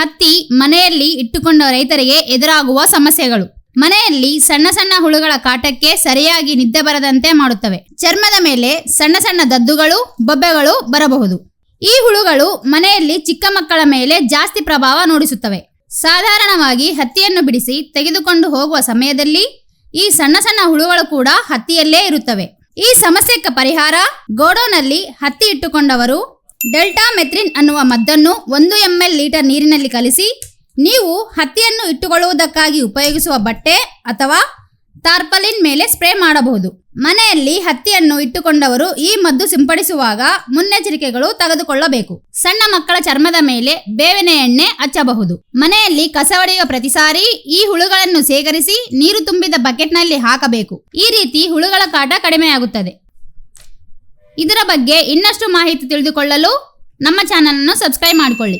ಹತ್ತಿ ಮನೆಯಲ್ಲಿ ಇಟ್ಟುಕೊಂಡ ರೈತರಿಗೆ ಎದುರಾಗುವ ಸಮಸ್ಯೆಗಳು. ಮನೆಯಲ್ಲಿ ಸಣ್ಣ ಸಣ್ಣ ಹುಳುಗಳ ಕಾಟಕ್ಕೆ ಸರಿಯಾಗಿ ನಿದ್ದೆ ಬರದಂತೆ ಮಾಡುತ್ತವೆ. ಚರ್ಮದ ಮೇಲೆ ಸಣ್ಣ ಸಣ್ಣ ದದ್ದುಗಳು, ಬೊಬ್ಬೆಗಳು ಬರಬಹುದು. ಈ ಹುಳುಗಳು ಮನೆಯಲ್ಲಿ ಚಿಕ್ಕ ಮಕ್ಕಳ ಮೇಲೆ ಜಾಸ್ತಿ ಪ್ರಭಾವ ನೋಡಿಸುತ್ತವೆ. ಸಾಧಾರಣವಾಗಿ ಹತ್ತಿಯನ್ನು ಬಿಡಿಸಿ ತೆಗೆದುಕೊಂಡು ಹೋಗುವ ಸಮಯದಲ್ಲಿ ಈ ಸಣ್ಣ ಸಣ್ಣ ಹುಳುಗಳು ಕೂಡ ಹತ್ತಿಯಲ್ಲೇ ಇರುತ್ತವೆ. ಈ ಸಮಸ್ಯೆಗೆ ಪರಿಹಾರ ಗೋಡೋನಲ್ಲಿ ಹತ್ತಿ ಇಟ್ಟುಕೊಂಡವರು ಡೆಲ್ಟಾ ಮೆತ್ರಿನ್ ಅನ್ನುವ ಮದ್ದನ್ನು ಒಂದು ಎಂ ಎಲ್ ಲೀಟರ್ ನೀರಿನಲ್ಲಿ ಕಲಿಸಿ, ನೀವು ಹತ್ತಿಯನ್ನು ಇಟ್ಟುಕೊಳ್ಳುವುದಕ್ಕಾಗಿ ಉಪಯೋಗಿಸುವ ಬಟ್ಟೆ ಅಥವಾ ಟಾರ್ಪಲಿನ್ ಮೇಲೆ ಸ್ಪ್ರೇ ಮಾಡಬಹುದು. ಮನೆಯಲ್ಲಿ ಹತ್ತಿಯನ್ನು ಇಟ್ಟುಕೊಂಡವರು ಈ ಮದ್ದು ಸಿಂಪಡಿಸುವಾಗ ಮುನ್ನೆಚ್ಚರಿಕೆಗಳು ತೆಗೆದುಕೊಳ್ಳಬೇಕು. ಸಣ್ಣ ಮಕ್ಕಳ ಚರ್ಮದ ಮೇಲೆ ಬೇವಿನ ಎಣ್ಣೆ ಹಚ್ಚಬಹುದು. ಮನೆಯಲ್ಲಿ ಕಸ ಹೊಡೆಯುವ ಪ್ರತಿ ಸಾರಿ ಈ ಹುಳುಗಳನ್ನು ಸೇಕರಿಸಿ ನೀರು ತುಂಬಿದ ಬಕೆಟ್ನಲ್ಲಿ ಹಾಕಬೇಕು. ಈ ರೀತಿ ಹುಳುಗಳ ಕಾಟ ಕಡಿಮೆಯಾಗುತ್ತದೆ. ಇದರ ಬಗ್ಗೆ ಇನ್ನಷ್ಟು ಮಾಹಿತಿ ತಿಳಿದುಕೊಳ್ಳಲು ನಮ್ಮ ಚಾನಲನ್ನು ಸಬ್ಸ್ಕ್ರೈಬ್ ಮಾಡಿಕೊಳ್ಳಿ.